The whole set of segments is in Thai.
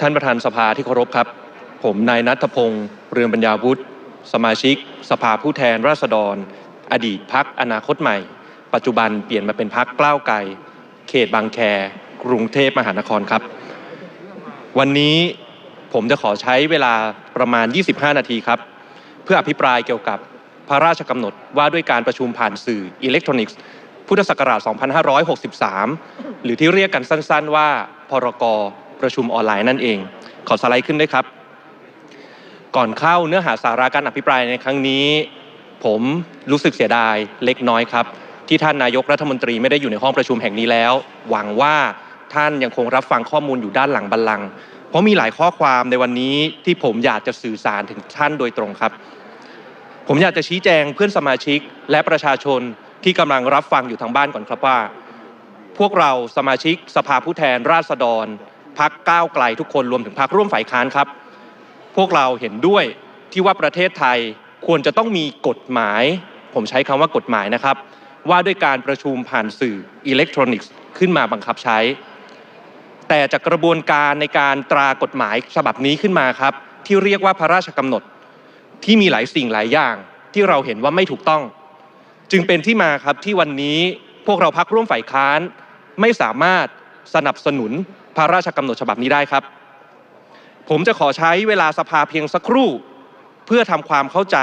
ท่านประธานสภาที่เคารพครับ ผมนายนัทพงศ์เรืองปัญญาวุฒิสมาชิก สภาผู้แทนราษฎร อดีตพักอนาคตใหม่ ปัจจุบันเปลี่ยนมาเป็นพักกล้าวไกลเขตบางแคกรุงเทพมหานครครับ วันนี้ผมจะขอใช้เวลาประมาณ 25 นาทีครับ เพื่ออภิปรายเกี่ยวกับพระราชกำหนดว่าด้วยการประชุมผ่านสื่ออิเล็กทรอนิกส์พุทธศักราช 2563 หรือที่เรียกกันสั้น ๆ ว่า พรก ประชุมออนไลน์นั่นเอง ขอสไลด์ขึ้นด้วยครับ ก่อนเข้าเนื้อหาสาระการอภิปรายในครั้งนี้ ผมรู้สึกเสียดายเล็กน้อยครับ ที่ท่านนายกรัฐมนตรีไม่ได้อยู่ในห้องประชุมแห่งนี้แล้ว หวังว่าท่านยังคงรับฟังข้อมูลอยู่ด้านหลังบัลลังก์เพราะมีหลายข้อความในวันนี้ที่ผมอยากจะสื่อสารถึงท่านโดยตรงครับ ผมอยากจะชี้แจงเพื่อนสมาชิกและประชาชนที่กำลังรับฟังอยู่ทางบ้านก่อนครับว่า พวกเราสมาชิกสภาผู้แทนราษฎร พักก้าวไกลทุกคนรวมถึงพักร่วมฝ่ายค้านครับ พวกเราเห็นด้วยที่ว่าประเทศไทยควรจะต้องมีกฎหมาย ผมใช้คำว่ากฎหมายนะครับ ว่าด้วยการประชุมผ่านสื่ออิเล็กทรอนิกส์ขึ้นมาบังคับใช้ แต่จากกระบวนการในการตรากฎหมายฉบับนี้ขึ้นมาครับ ที่เรียกว่าพระราชกำหนดที่มีหลายสิ่งหลายอย่าง ที่เราเห็นว่าไม่ถูกต้อง จึงเป็นที่มาครับที่วันนี้พวกเราพักร่วมฝ่ายค้านไม่สามารถสนับสนุน พระราชกำหนดฉบับนี้ได้ครับ ผมจะขอใช้เวลาสภาเพียงสักครู่ เพื่อทำความเข้าใจ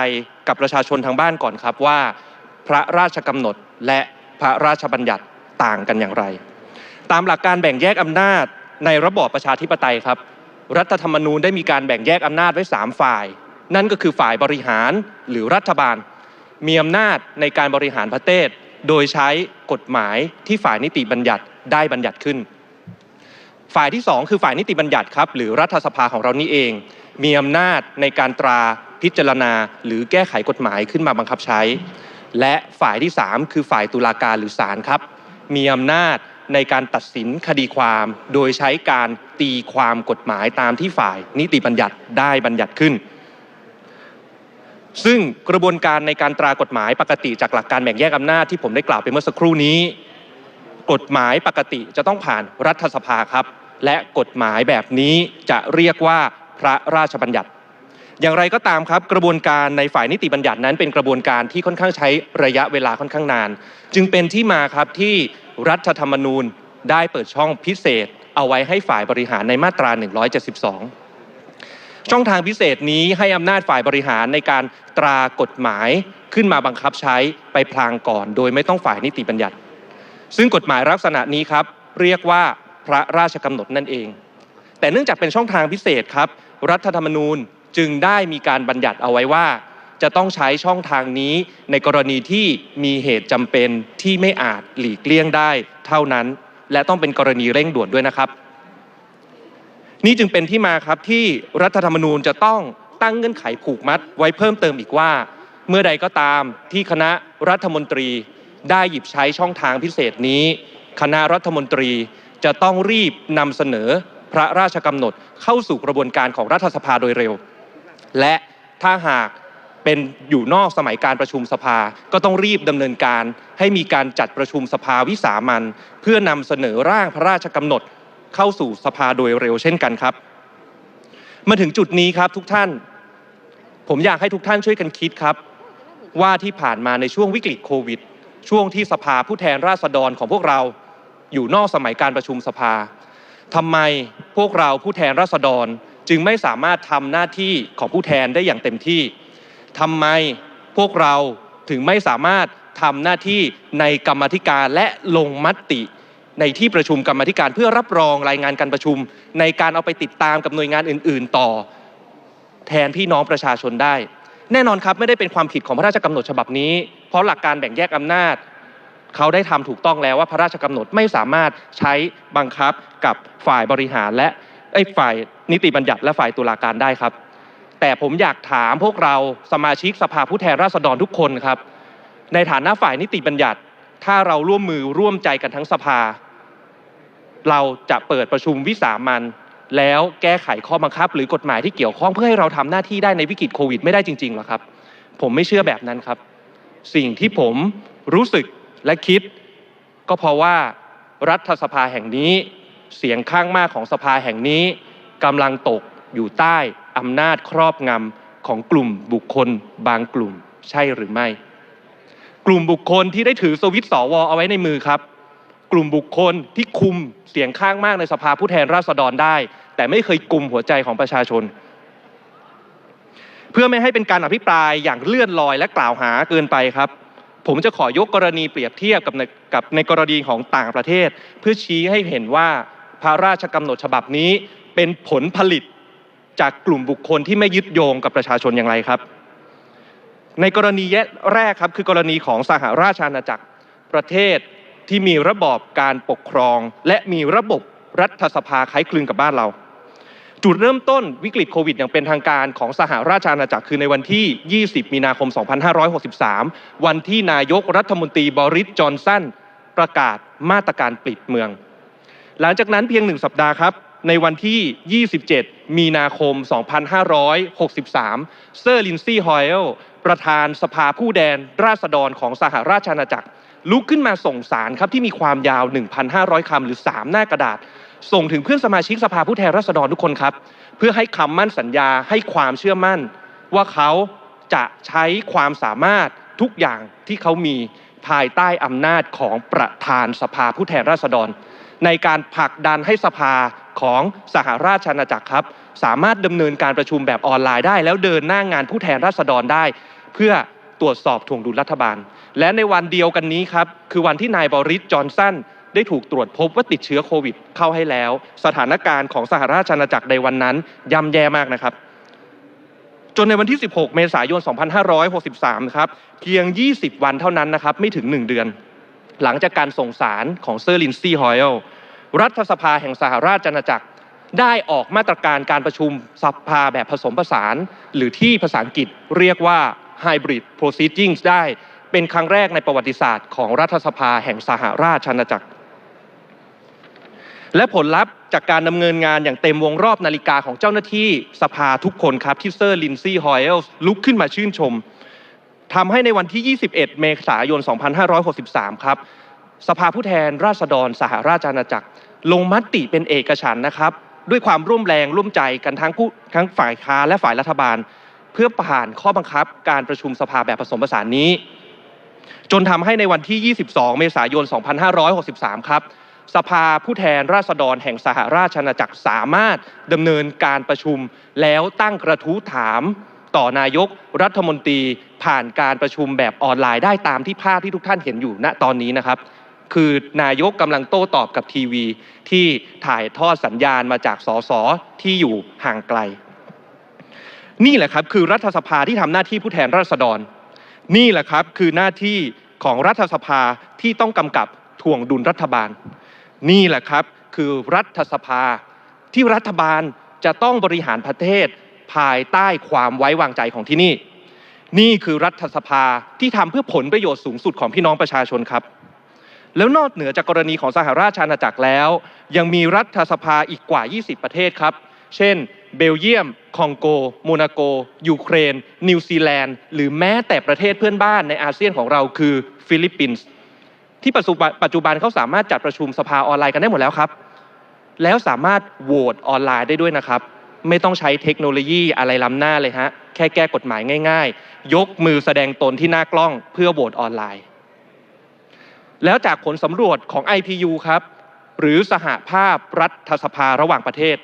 กับประชาชนทางบ้านก่อนครับว่า พระราชกำหนดและพระราชบัญญัติต่างกันอย่างไร ตามหลักการแบ่งแยกอำนาจในระบอบประชาธิปไตยครับ รัฐธรรมนูญได้มีการแบ่งแยกอำนาจไว้ 3 ฝ่าย นั่นก็คือฝ่ายบริหารหรือรัฐบาล มีอำนาจในการบริหารประเทศ โดยใช้กฎหมายที่ฝ่ายนิติบัญญัติได้บัญญัติขึ้น ฝ่ายที่ 2 คือฝ่ายนิติบัญญัติครับ หรือรัฐสภาของเรานี่เอง มีอำนาจในการตราพิจารณา หรือแก้ไขกฎหมายขึ้นมาบังคับใช้ และฝ่ายที่ 3 คือฝ่ายตุลาการหรือศาลครับ มีอำนาจในการตัดสินคดีความ โดยใช้การตีความกฎหมายตามที่ฝ่ายนิติบัญญัติได้บัญญัติขึ้น ซึ่งกระบวนการในการตรากฎหมายปกติจากหลักการแบ่งแยกอำนาจที่ผมได้กล่าวไปเมื่อสักครู่นี้ กฎหมายปกติจะต้องผ่านรัฐสภาครับ และกฎหมายแบบนี้จะเรียกว่าพระราชบัญญัติ อย่างไรก็ตามครับกระบวนการในฝ่ายนิติบัญญัตินั้นเป็นกระบวนการที่ค่อนข้างใช้ระยะเวลาค่อนข้างนาน จึงเป็นที่มาครับที่รัฐธรรมนูญได้เปิดช่องพิเศษ เอาไว้ให้ฝ่ายบริหารในมาตรา 172 ช่องทางพิเศษนี้ให้อำนาจฝ่ายบริหารในการตรากฎหมายขึ้นมาบังคับใช้ไปพลางก่อน โดยไม่ต้องฝ่ายนิติบัญญัติ ซึ่งกฎหมายลักษณะนี้ครับเรียกว่า พระราชกำหนดนั่นเอง แต่เนื่องจากเป็นช่องทางพิเศษครับ รัฐธรรมนูญจึงได้มีการบัญญัติเอาไว้ว่า จะต้องใช้ช่องทางนี้ในกรณีที่มีเหตุจำเป็นที่ไม่อาจหลีกเลี่ยงได้เท่านั้น และต้องเป็นกรณีเร่งด่วนด้วยนะครับ นี่จึงเป็นที่มาครับที่รัฐธรรมนูญจะต้องตั้งเงื่อนไขผูกมัดไว้เพิ่มเติมอีกว่า เมื่อใดก็ตามที่คณะรัฐมนตรีได้หยิบใช้ช่องทางพิเศษนี้ คณะรัฐมนตรี จะต้องรีบนำเสนอพระราชกำหนดเข้าสู่กระบวนการของรัฐสภาโดยเร็ว และถ้าหากเป็นอยู่นอกสมัยการประชุมสภา ก็ต้องรีบดำเนินการให้มีการจัดประชุมสภาวิสามันเพื่อนำเสนอร่างพระราชกำหนดเข้าสู่สภาโดยเร็วเช่นกันครับ มาถึงจุดนี้ครับทุกท่าน ผมอยากให้ทุกท่านช่วยกันคิดครับ ว่าที่ผ่านมาในช่วงวิกฤตโควิด ช่วงที่สภาผู้แทนราษฎรของพวกเรา อยู่นอกสมัยการประชุมสภาทำไมพวกเราผู้แทนราษฎรจึงไม่สามารถทำหน้าที่ของผู้แทนได้อย่างเต็มที่ทำไมพวกเราถึงไม่สามารถทำหน้าที่ในกรรมธิการและลงมติในที่ประชุมกรรมธิการเพื่อรับรองรายงานการประชุม ในการเอาไปติดตามกับหน่วยงานอื่น ๆ ต่อ แทนพี่น้องประชาชนได้ แน่นอนครับไม่ได้เป็นความผิดของพระราชกำหนดฉบับนี้ เพราะหลักการแบ่งแยกอำนาจ เขาได้ทำถูกต้องแล้วว่าพระราชกำหนดไม่สามารถใช้บังคับกับฝ่ายบริหารและไอ้ฝ่ายนิติบัญญัติและฝ่ายตุลาการได้ครับ แต่ผมอยากถามพวกเราสมาชิกสภาผู้แทนราษฎรทุกคนครับ ในฐานะฝ่ายนิติบัญญัติ ถ้าเราร่วมมือร่วมใจกันทั้งสภา เราจะเปิดประชุมวิสามันแล้วแก้ไขข้อบังคับ หรือกฎหมายที่เกี่ยวข้องเพื่อให้เราทำหน้าที่ได้ในวิกฤตโควิดไม่ได้จริงๆหรอครับ ผมไม่เชื่อแบบนั้นครับ สิ่งที่ผมรู้สึก และคิด ก็เพราะว่ารัฐสภาแห่งนี้ เสียงข้างมากของสภาแห่งนี้กำลังตกอยู่ใต้อำนาจครอบงำของกลุ่มบุคคลบางกลุ่มใช่หรือไม่ กลุ่มบุคคลที่ได้ถือสวิตช์สวเอาไว้ในมือครับ กลุ่มบุคคลที่คุมเสียงข้างมากในสภาผู้แทนราษฎรได้ แต่ไม่เคยกลุ่มหัวใจของประชาชน เพื่อไม่ให้เป็นการอภิปรายอย่างเลื่อนลอยและกล่าวหาเกินไปครับ ผมจะขอยกกรณีเปรียบเทียบกับในกับในกรณีของต่างประเทศ เพื่อชี้ให้เห็นว่าพระราชกำหนดฉบับนี้เป็นผลผลิตจากกลุ่มบุคคลที่ไม่ยึดโยงกับประชาชนอย่างไรครับ ในกรณีแรกครับคือกรณีของสหราชอาณาจักรประเทศที่มีระบอบการปกครอง และมีระบบรัฐสภาคล้ายคลึงกับบ้านเรา จุดเริ่มต้นวิกฤตโควิดอย่างเป็นทางการของสหราชอาณาจักรคือในวันที่ 20 มีนาคม 2563 วันที่นายกรัฐมนตรีบริสจอนสันประกาศมาตรการปิดเมือง หลังจากนั้นเพียงหนึ่งสัปดาห์ครับ ในวันที่ 27 มีนาคม 2563 เซอร์ลินซี่ฮอยล์ประธานสภาผู้แทนราษฎรของสหราชอาณาจักร ลุกขึ้นมาส่งสารครับที่มีความยาว 1,500 คำหรือ 3 หน้ากระดาษ ส่งถึงเพื่อนสมาชิกสภาผู้แทนราษฎรทุกคนครับ เพื่อให้คำมั่นสัญญาให้ความเชื่อมั่น ว่าเขาจะใช้ความสามารถทุกอย่างที่เขามีภายใต้อำนาจของประธานสภาผู้แทนราษฎร ในการผลักดันให้สภาของสหราชอาณาจักรครับ สามารถดำเนินการประชุมแบบออนไลน์ได้ แล้วเดินหน้างงานผู้แทนราษฎรได้ เพื่อตรวจสอบทวงดุลรัฐบาล และในวันเดียวกันนี้ครับ คือวันที่นายบริสจอนสัน ได้ถูกตรวจพบว่าติดเชื้อโควิดเข้าให้แล้ว สถานการณ์ของสหราชอาณาจักรในวันนั้นย่ำแย่มากนะครับ จนในวันที่ 16 เมษายน 2563 ครับ เพียง 20 วันเท่านั้นนะครับ ไม่ถึง 1 เดือน หลังจากการส่งสารของเซอร์ลินซีฮอยล์รัฐสภาแห่งสหราชอาณาจักรได้ออกมาตรการการประชุมสภาแบบผสมผสาน หรือที่ภาษาอังกฤษเรียกว่า Hybrid Proceedings ได้เป็นครั้งแรกในประวัติศาสตร์ของรัฐสภาแห่งสหราชอาณาจักร และผลลัพธ์จากการดำเนินงานอย่างเต็มวงรอบนาฬิกาของเจ้าหน้าที่สภาทุกคนครับที่เซอร์ลินซี่ฮอยล์ลุกขึ้นมาชื่นชมทำให้ในวันที่ 21 เมษายน 2563 ครับ สภาผู้แทนราษฎรสหราชอาณาจักร ลงมติเป็นเอกฉันนะครับ ด้วยความร่วมแรงร่วมใจกันทั้งผู้ทั้งฝ่ายค้าและฝ่ายรัฐบาล เพื่อผ่านข้อบังคับการประชุมสภาแบบผสมผสานนี้ จนทำให้ในวันที่ 22 เมษายน 2563 ครับ สภาผู้แทนราษฎรแห่งสหราชอาณาจักรสามารถดำเนินการประชุม แล้วตั้งกระทู้ถามต่อนายกรัฐมนตรีผ่านการประชุมแบบออนไลน์ได้ตามที่ภาพที่ทุกท่านเห็นอยู่ณตอนนี้นะครับ คือนายกกำลังโต้ตอบกับทีวีที่ถ่ายทอดสัญญาณมาจากสสที่อยู่ห่างไกล นี่แหละครับคือรัฐสภาที่ทำหน้าที่ผู้แทนราษฎร นี่แหละครับคือหน้าที่ของรัฐสภาที่ต้องกำกับทวงดุลรัฐบาล นี่แหละครับคือรัฐสภา ที่รัฐบาลจะต้องบริหารประเทศ ภายใต้ความไว้วางใจของที่นี่ นี่คือรัฐสภาที่ทำเพื่อผลประโยชน์สูงสุดของพี่น้องประชาชนครับ แล้วนอกเหนือจากกรณีของสหราชอาณาจักรแล้ว ยังมีรัฐสภาอีกกว่า 20 ประเทศครับ เช่น เบลเยียม คองโก โมนาโก ยูเครน นิวซีแลนด์ หรือแม้แต่ประเทศเพื่อนบ้านในอาเซียนของเราคือฟิลิปปินส์ ที่ปัจจุบันเขาสามารถจัดประชุมสภาออนไลน์กันได้หมดแล้วครับ แล้วสามารถโหวตออนไลน์ได้ด้วยนะครับ ไม่ต้องใช้เทคโนโลยีอะไรล้ำหน้าเลยฮะ แค่แก้กฎหมายง่าย ๆ ยกมือแสดงตนที่หน้ากล้องเพื่อโหวตออนไลน์ แล้วจากผลสำรวจของ IPU ครับ หรือสหภาพรัฐสภาระหว่างประเทศ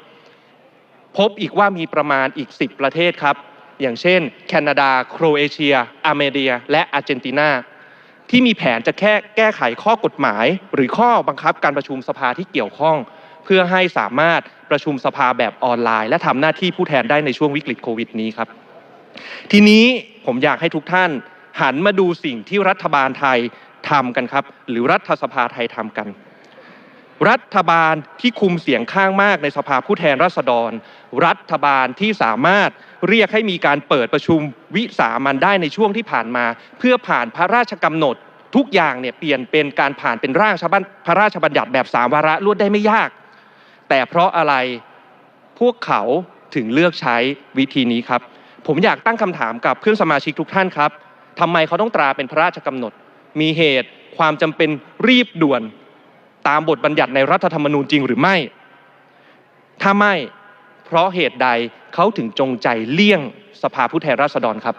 พบอีกว่ามีประมาณอีก 10 ประเทศครับ อย่างเช่น แคนาดา โครเอเชีย อาร์เมเนีย และอาร์เจนตินา ที่มีแผนจะแค่แก้ไขข้อกฎหมาย หรือข้อบังคับการประชุมสภาที่เกี่ยวข้อง เพื่อให้สามารถประชุมสภาแบบออนไลน์ และทำหน้าที่ผู้แทนได้ในช่วงวิกฤตโควิดนี้ครับ ทีนี้ผมอยากให้ทุกท่านหันมาดูสิ่งที่รัฐบาลไทยทำกันครับ หรือรัฐสภาไทยทำกัน รัฐบาลที่คุมเสียงข้างมากในสภาผู้แทนราษฎร รัฐบาลที่สามารถเรียกให้มีการเปิดประชุมวิสามันได้ในช่วงที่ผ่านมา เพื่อผ่านพระราชกำหนดทุกอย่างเนี่ยเปลี่ยนเป็นการผ่านเป็นร่างพระราชบัญญัติแบบสามวาระรวดได้ไม่ยาก แต่เพราะอะไรพวกเขาถึงเลือกใช้วิธีนี้ครับ ผมอยากตั้งคำถามกับเพื่อนสมาชิกทุกท่านครับทำไมเขาต้องตราเป็นพระราชกำหนด มีเหตุความจำเป็นรีบด่วน ตามบทบัญญัติในรัฐธรรมนูญจริงหรือไม่ ถ้าไม่เพราะเหตุใดเขาถึงจงใจเลี่ยงสภาผู้แทนราษฎรครับ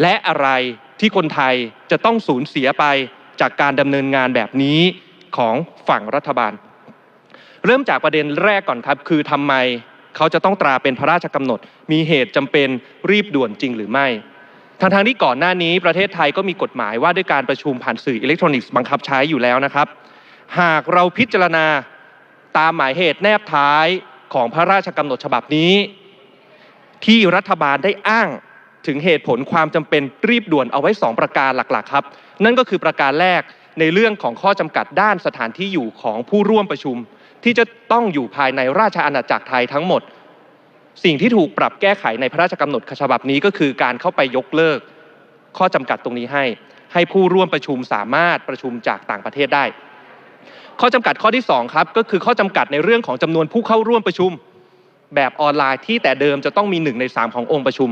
และอะไรที่คนไทยจะต้องสูญเสียไปจากการดำเนินงานแบบนี้ของฝั่งรัฐบาล เริ่มจากประเด็นแรกก่อนครับ คือทำไมเขาจะต้องตราเป็นพระราชกำหนด มีเหตุจำเป็นรีบด่วนจริงหรือไม่ทางทางที่ก่อนหน้านี้ประเทศไทยก็มีกฎหมายว่าด้วยการประชุมผ่านสื่ออิเล็กทรอนิกส์บังคับใช้อยู่แล้วนะครับ หากเราพิจารณาตามหมายเหตุแนบท้ายของพระราชกำหนดฉบับนี้ ที่รัฐบาลได้อ้างถึงเหตุผลความจำเป็นรีบด่วนเอาไว้ 2 ประการหลักๆครับ นั่นก็คือประการแรกในเรื่องของข้อจำกัดด้านสถานที่อยู่ของผู้ร่วมประชุม ที่จะต้องอยู่ภายในราชอาณาจักรไทยทั้งหมด สิ่งที่ถูกปรับแก้ไขในพระราชกำหนดฉบับนี้ก็คือการเข้าไปยกเลิก ข้อจำกัดตรงนี้ให้ ให้ผู้ร่วมประชุมสามารถประชุมจากต่างประเทศได้ ข้อจำกัดข้อที่สองครับก็คือข้อจำกัดในเรื่องของจำนวนผู้เข้าร่วมประชุม แบบออนไลน์ที่แต่เดิมจะต้องมีหนึ่งในสามขององค์ประชุม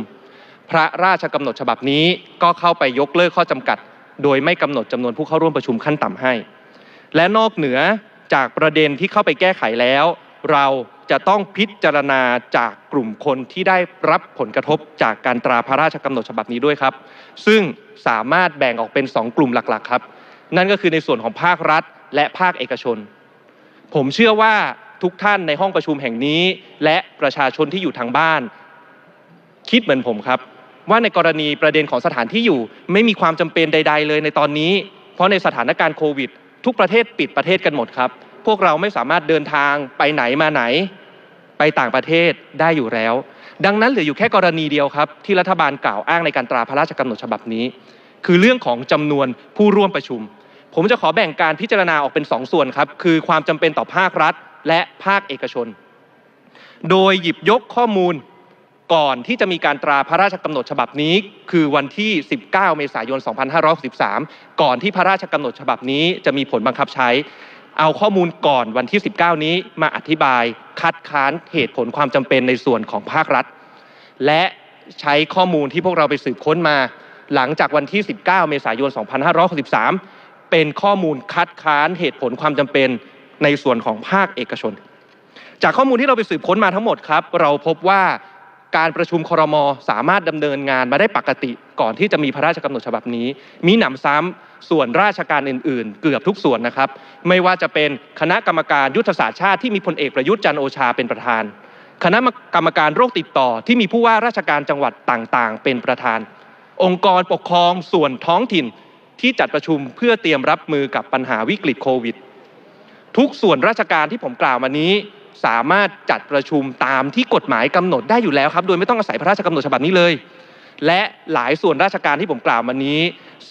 พระราชกำหนดฉบับนี้ก็เข้าไปยกเลิกข้อจำกัด โดยไม่กำหนดจำนวนผู้เข้าร่วมประชุมขั้นต่ำให้ และนอกเหนือจากประเด็นที่เข้าไปแก้ไขแล้ว เราจะต้องพิจารณาจากกลุ่มคนที่ได้รับผลกระทบจากการตราพระราชกำหนดฉบับนี้ด้วยครับ ซึ่งสามารถแบ่งออกเป็น 2 กลุ่มหลักๆ ครับ นั่นก็คือในส่วนของภาครัฐ และภาคเอกชน ผมเชื่อว่าทุกท่านในห้องประชุมแห่งนี้ และประชาชนที่อยู่ทางบ้าน คิดเหมือนผมครับ ว่าในกรณีประเด็นของสถานที่อยู่ ไม่มีความจำเป็นใด ๆ เลยในตอนนี้ เพราะในสถานการณ์โควิด ทุกประเทศปิดประเทศกันหมดครับ พวกเราไม่สามารถเดินทางไปไหนมาไหน ไปต่างประเทศได้อยู่แล้ว ดังนั้นเหลืออยู่แค่กรณีเดียวครับ ที่รัฐบาลกล่าวอ้างในการตราพระราชกำหนดฉบับนี้ คือเรื่องของจำนวนผู้ร่วมประชุม ผมจะขอแบ่งการพิจารณาออกเป็นสองส่วนครับ คือความจำเป็นต่อภาครัฐ และภาคเอกชน โดยหยิบยกข้อมูลก่อนที่จะมีการตราพระราชกำหนดฉบับนี้ คือวันที่ 19 เมษายน 2563 ก่อนที่พระราชกำหนดฉบับนี้จะมีผลบังคับใช้ เอาข้อมูลก่อนวันที่ 19 นี้มาอธิบายคัดค้านเหตุผลความจำเป็นในส่วนของภาครัฐ และใช้ข้อมูลที่พวกเราไปสืบค้นมา หลังจากวันที่ 19 เมษายน 2563 เป็นข้อมูลคัดค้านเหตุผลความจำเป็นในส่วนของภาคเอกชน จากข้อมูลที่เราไปสืบค้นมาทั้งหมดครับ เราพบว่าการประชุมครมสามารถดำเนินงานมาได้ปกติก่อนที่จะมีพระราชกำหนดฉบับนี้ มีหนำซ้ำส่วนราชการอื่น ๆ เกือบทุกส่วนนะครับ ไม่ว่าจะเป็นคณะกรรมการยุทธศาสตร์ชาติที่มีพลเอกประยุทธ์จันโอชาเป็นประธาน คณะกรรมการโรคติดต่อที่มีผู้ว่าราชการจังหวัดต่าง ๆ เป็นประธาน องค์กรปกครองส่วนท้องถิ่น ที่จัดประชุมเพื่อเตรียมรับมือกับปัญหาวิกฤตโควิด ทุกส่วนราชการที่ผมกล่าวมานี้ สามารถจัดประชุมตามที่กฎหมายกำหนดได้อยู่แล้วครับ โดยไม่ต้องอาศัยพระราชกำหนดฉบับนี้เลย และหลายส่วนราชการที่ผมกล่าวมานี้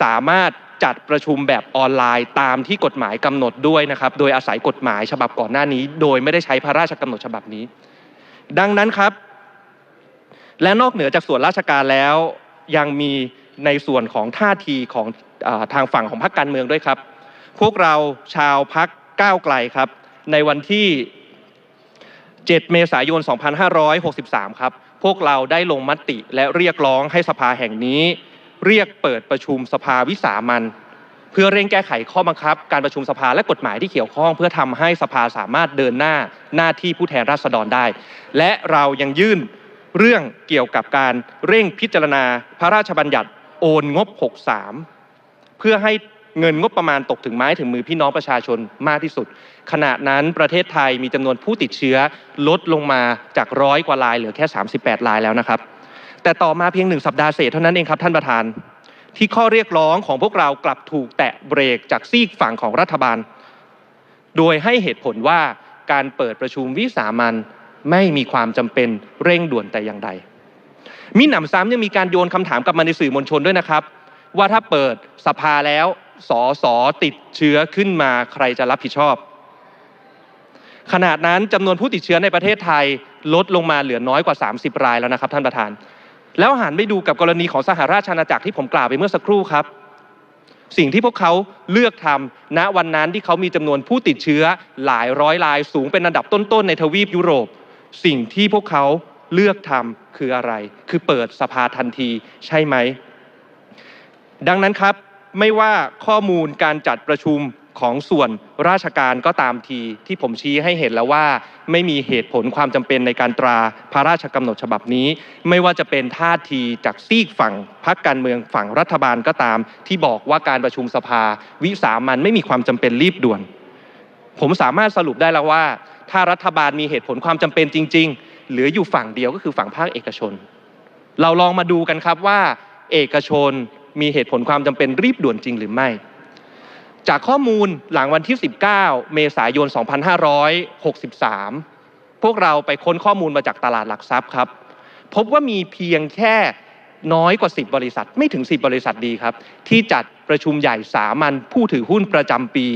สามารถจัดประชุมแบบออนไลน์ตามที่กฎหมายกำหนดด้วยนะครับ โดยอาศัยกฎหมายฉบับก่อนหน้านี้ โดยไม่ได้ใช้พระราชกำหนดฉบับนี้ ดังนั้นครับ และนอกเหนือจากส่วนราชการแล้วยังมีในส่วนของท่าทีของ ทางฝั่งของพรรคการเมืองด้วยครับ พวกเราชาวพักก้าวไกลครับ ในวันที่ 7 เมษายน 2563 ครับ พวกเราได้ลงมติและเรียกร้องให้สภาแห่งนี้ เรียกเปิดประชุมสภาวิสามันเพื่อเร่งแก้ไขข้อบังคับ การประชุมสภาและกฎหมายที่เกี่ยวข้อง เพื่อทำให้สภาสามารถเดินหน้าหน้าที่ผู้แทนราษฎรได้ และเรายังยื่นเรื่องเกี่ยวกับการเร่งพิจารณาพระราชบัญญัติโอนงบ 63 เพื่อให้เงินงบประมาณตกถึงไม้ถึงมือพี่น้องประชาชนมากที่สุด ขณะนั้นประเทศไทยมีจำนวนผู้ติดเชื้อลดลงมาจากร้อยกว่ารายเหลือแค่ 38รายแล้วนะครับ แต่ต่อมาเพียงหนึ่งสัปดาห์เศษเท่านั้นเองครับท่านประธาน ที่ข้อเรียกร้องของพวกเรากลับถูกแตะเบรกจากซีกฝั่งของรัฐบาล โดยให้เหตุผลว่าการเปิดประชุมวิสามันไม่มีความจำเป็นเร่งด่วนแต่อย่างใด มีหนำซ้ำยังมีการโยนคำถามกลับมาในสื่อมวลชนด้วยนะครับ ว่าถ้าเปิดสภาแล้วสอสอติดเชื้อขึ้นมาใครจะรับผิดชอบ ขนาดนั้นจำนวนผู้ติดเชื้อในประเทศไทยลดลงมาเหลือน้อยกว่า 30 รายแล้วนะครับท่านประธาน แล้วหันไปดูกับกรณีของสหราชอาณาจักรที่ผมกล่าวไปเมื่อสักครู่ครับ สิ่งที่พวกเขาเลือกทำณวันนั้นที่เขามีจำนวนผู้ติดเชื้อหลายร้อยรายสูงเป็นอันดับต้นๆในทวีปยุโรป สิ่งที่พวกเขาเลือกทำคืออะไร คือเปิดสภาทันทีใช่ไหม ดังนั้นครับไม่ว่าข้อมูลการจัดประชุมของส่วนราชการก็ตามทีที่ผมชี้ให้เห็นแล้วว่า ไม่มีเหตุผลความจำเป็นในการตราพระราชกำหนดฉบับนี้ ไม่ว่าจะเป็นท่าทีจากซีกฝั่งพรรคการเมืองฝั่งรัฐบาลก็ตาม ที่บอกว่าการประชุมสภา วิสามันไม่มีความจำเป็นรีบด่วน ผมสามารถสรุปได้แล้วว่า ถ้ารัฐบาลมีเหตุผลความจำเป็นจริง ๆ เหลืออยู่ฝั่งเดียวก็คือฝั่งภาคเอกชน เราลองมาดูกันครับว่า เอกชน มีเหตุผลความจำเป็นรีบด่วนจริงหรือไม่ จากข้อมูลหลังวันที่ 19 เมษายน 2563 พวกเราไปค้นข้อมูลมาจากตลาดหลักทรัพย์ครับ พบว่ามีเพียงแค่น้อยกว่า 10 บริษัท ไม่ถึง 10 บริษัทดีครับ ที่จัดประชุมใหญ่สามัญผู้ถือหุ้นประจำปี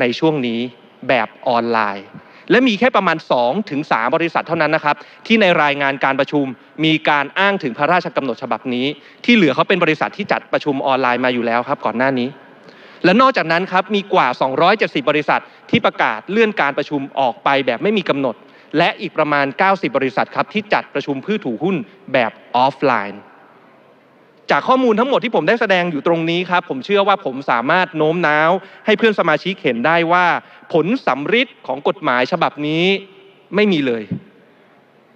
ในช่วงนี้แบบออนไลน์ และมีแค่ประมาณ2ถึง3บริษัทเท่านั้นนะครับ ที่ในรายงานการประชุมมีการอ้างถึงพระราชกำหนดฉบับนี้ ที่เหลือเขาเป็นบริษัทที่จัดประชุมออนไลน์มาอยู่แล้วครับก่อนหน้านี้ และนอกจากนั้นครับมีกว่า 270 บริษัทที่ประกาศเลื่อนการประชุมออกไปแบบไม่มีกำหนด และอีกประมาณ 90 บริษัทครับที่จัดประชุมผู้ถือหุ้นแบบออฟไลน์ จากข้อมูลทั้งหมดที่ผมได้แสดงอยู่ตรงนี้ครับ ผมเชื่อว่าผมสามารถโน้มน้าว ให้เพื่อนสมาชิกเห็นได้ว่า ผลสำฤทธิ์ของกฎหมายฉบับนี้ไม่มีเลย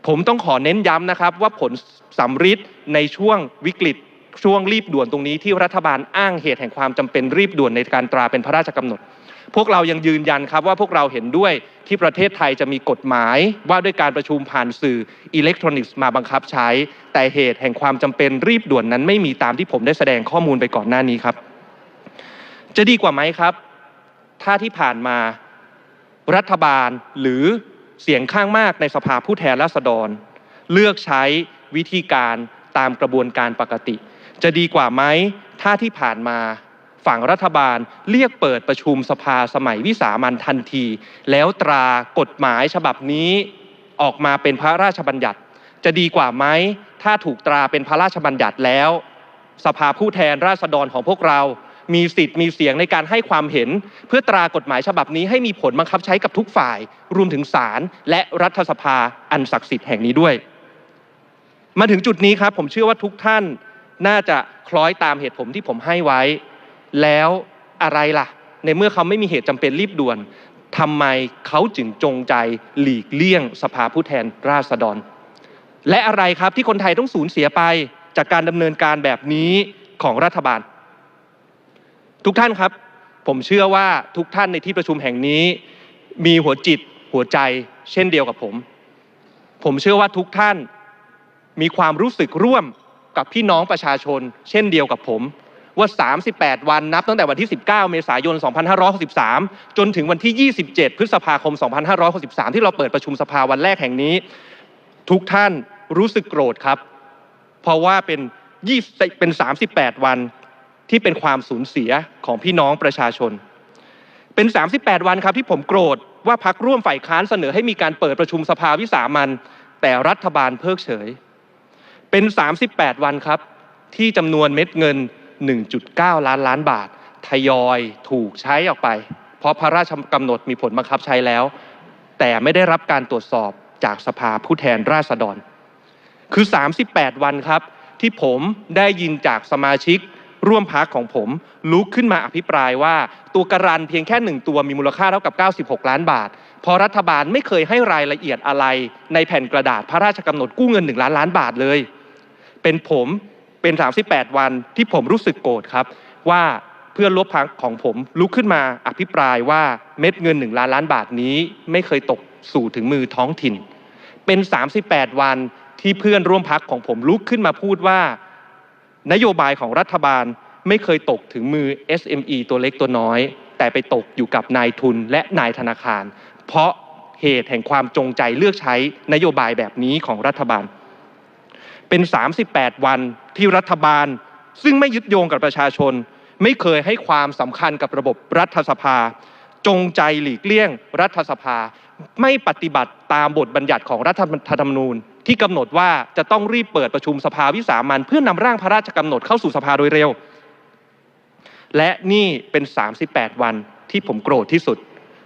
ผมต้องขอเน้นย้ำนะครับ ว่าผลสำฤทธิ์ในช่วงวิกฤต ช่วงรีบด่วนตรงนี้ที่รัฐบาลอ้างเหตุแห่งความจำเป็นรีบด่วนในการตราเป็นพระราชกำหนด พวกเรายังยืนยันครับว่าพวกเราเห็นด้วยที่ประเทศไทยจะมีกฎหมาย ว่าด้วยการประชุมผ่านสื่ออิเล็กทรอนิกส์มาบังคับใช้ แต่เหตุแห่งความจำเป็นรีบด่วนนั้นไม่มีตามที่ผมได้แสดงข้อมูลไปก่อนหน้านี้ครับ จะดีกว่าไหมครับ ถ้าที่ผ่านมารัฐบาลหรือเสียงข้างมากในสภาผู้แทนราษฎร เลือกใช้วิธีการตามกระบวนการปกติ จะดีกว่าไหมถ้าที่ผ่านมา ฝั่งรัฐบาลเรียกเปิดประชุมสภาสมัยวิสามันทันที แล้วตรากฎหมายฉบับนี้ออกมาเป็นพระราชบัญญัติ จะดีกว่าไหมถ้าถูกตราเป็นพระราชบัญญัติแล้ว สภาผู้แทนราษฎรของพวกเรามีสิทธิ์มีเสียงในการให้ความเห็น เพื่อตรากฎหมายฉบับนี้ให้มีผลบังคับใช้กับทุกฝ่าย รวมถึงศาลและรัฐสภาอันศักดิ์สิทธิ์แห่งนี้ด้วย มาถึงจุดนี้ครับ ผมเชื่อว่าทุกท่านน่าจะคล้อยตามเหตุผลที่ผมให้ไว้ แล้วอะไรล่ะ ในเมื่อเขาไม่มีเหตุจำเป็นรีบด่วนทำไมเขาจึงจงใจหลีกเลี่ยงสภาผู้แทนราษฎร และอะไรครับที่คนไทยต้องสูญเสียไปจากการดำเนินการแบบนี้ของรัฐบาล ทุกท่านครับ ผมเชื่อว่าทุกท่านในที่ประชุมแห่งนี้ มีหัวจิตหัวใจ เช่นเดียวกับผม ผมเชื่อว่าทุกท่านมีความรู้สึกร่วมกับพี่น้องประชาชน เช่นเดียวกับผม ว่า 38 วันนับตั้งแต่วันที่ 19 เมษายน 2563 จนถึงวันที่ 27 พฤษภาคม 2563 ที่เราเปิดประชุมสภาวันแรกแห่งนี้ ทุกท่านรู้สึกโกรธครับ เพราะว่าเป็น20เป็น 38 วันที่เป็นความสูญเสียของพี่น้องประชาชน เป็น 38 วันครับที่ผมโกรธว่าพักร่วมฝ่ายค้านเสนอให้มีการเปิดประชุมสภาวิสามันแต่รัฐบาลเพิกเฉย เป็น 38 วันครับที่จำนวนเม็ดเงิน 1.9 ล้านล้านบาท ทยอยถูกใช้ออกไป เพราะพระราชกำหนดมีผลบังคับใช้แล้ว แต่ไม่ได้รับการตรวจสอบจากสภาผู้แทนราษฎร คือ 38 วันครับ ที่ผมได้ยินจากสมาชิกร่วมพักของผมลุกขึ้นมาอภิปรายว่า ตัวการันเพียงแค่หนึ่งตัวมีมูลค่าเท่ากับ 96 ล้านบาท พอรัฐบาลไม่เคยให้รายละเอียดอะไร ในแผ่นกระดาษพระราชกำหนดกู้เงิน 1 ล้านล้านบาทเลย เป็นผม เป็น 38 วันที่ผมรู้สึกโกรธครับ ว่าเพื่อนร่วมพักของผมลุกขึ้นมาอภิปรายว่าเม็ดเงิน 1 ล้านล้านบาทนี้ ไม่เคยตกสู่ถึงมือท้องถิ่น เป็น 38 วันที่เพื่อนร่วมพักของผมลุกขึ้นมาพูดว่า นโยบายของรัฐบาลไม่เคยตกถึงมือ SME ตัวเล็กตัวน้อย แต่ไปตกอยู่กับนายทุนและนายธนาคาร เพราะเหตุแห่งความจงใจเลือกใช้นโยบายแบบนี้ของรัฐบาล เป็น 38 วันที่รัฐบาล ซึ่งไม่ยึดโยงกับประชาชน ไม่เคยให้ความสำคัญกับระบบรัฐสภา จงใจหลีกเลี่ยง รัฐสภา ไม่ปฏิบัติตามบทบัญญัติของรัฐธรรมนูญ ที่กำหนดว่าจะต้องรีบเปิดประชุมสภาวิสามันเพื่อนำร่างพระราชกำหนดเข้าสู่สภาโดยเร็ว และนี่เป็น 38 วันที่ผมโกรธที่สุด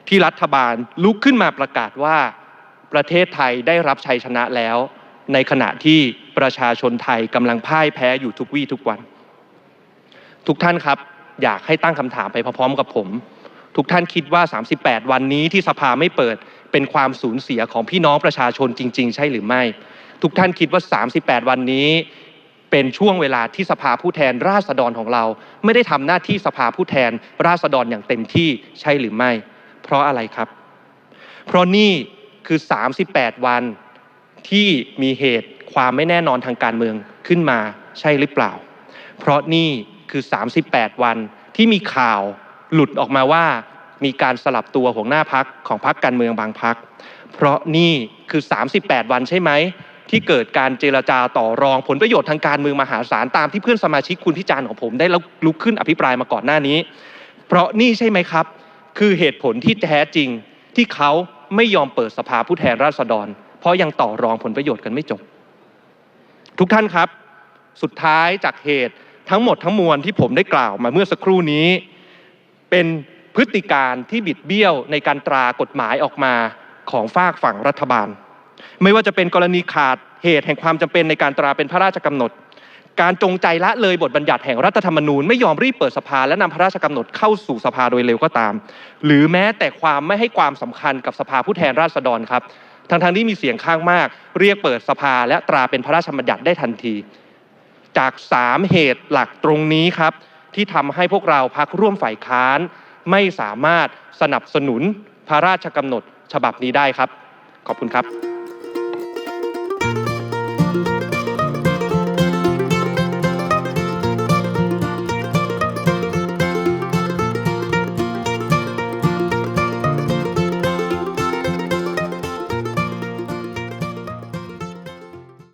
ที่รัฐบาลลุกขึ้นมาประกาศว่าประเทศไทยได้รับชัยชนะแล้ว ในขณะที่ประชาชนไทยกำลังพ่ายแพ้อยู่ทุกวี่ทุกวัน ทุกท่านครับอยากให้ตั้งคำถามไปพร้อมๆกับผม ทุกท่านคิดว่า 38 วันนี้ที่สภาไม่เปิดเป็นความสูญเสียของพี่น้องประชาชนจริง ๆ ใช่หรือไม่ ทุกท่านคิดว่า 38 วันนี้เป็นช่วงเวลาที่สภาผู้แทนราษฎรของเรา ไม่ได้ทำหน้าที่สภาผู้แทนราษฎรอย่างเต็มที่ใช่หรือไม่ เพราะอะไรครับ เพราะนี่คือ 38 วัน ที่มีเหตุความไม่แน่นอนทางการเมืองขึ้นมาใช่หรือเปล่า เพราะนี่คือ 38 วันที่มีข่าวหลุดออกมาว่ามีการสลับตัวหัวหน้าพักของพักการเมืองบางพัก เพราะนี่คือ 38 วันใช่ไหม ที่เกิดการเจรจาต่อรองผลประโยชน์ทางการเมืองมหาศาลตามที่เพื่อนสมาชิกคุณพิจารณ์ของผมได้ลุกขึ้นอภิปรายมาก่อนหน้านี้ เพราะนี่ใช่ไหมครับ คือเหตุผลที่แท้จริงที่เขาไม่ยอมเปิดสภาผู้แทนราษฎร เพราะยังต่อรองผลประโยชน์กันไม่จบ ทุกท่านครับ สุดท้ายจากเหตุทั้งหมดทั้งมวลที่ผมได้กล่าวมาเมื่อสักครู่นี้ เป็นพฤติการที่บิดเบี้ยวในการตรากฎหมายออกมาของฝากฝั่งรัฐบาล ไม่ว่าจะเป็นกรณีขาดเหตุแห่งความจำเป็นในการตราเป็นพระราชกำหนด การจงใจละเลยบทบัญญัติแห่งรัฐธรรมนูญ ไม่ยอมรีบเปิดสภาและนำพระราชกำหนดเข้าสู่สภาโดยเร็วก็ตาม หรือแม้แต่ความไม่ให้ความสำคัญกับสภาผู้แทนราษฎรครับ ทั้งทที่มีเสียงข้างมาก เรียกเปิดสภาและตราเป็นพระราชบัญญัติได้ทันที จากสามเหตุหลักตรงนี้ครับ ที่ทำให้พวกเราพักร่วมฝ่ายค้าน ไม่สามารถสนับสนุนพระราชกำหนดฉบับนี้ได้ครับ ขอบคุณครับ